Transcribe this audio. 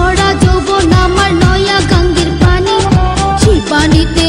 ভরা যৌবন আমার নয়া গাঙ্গের পানি সেই পানিতে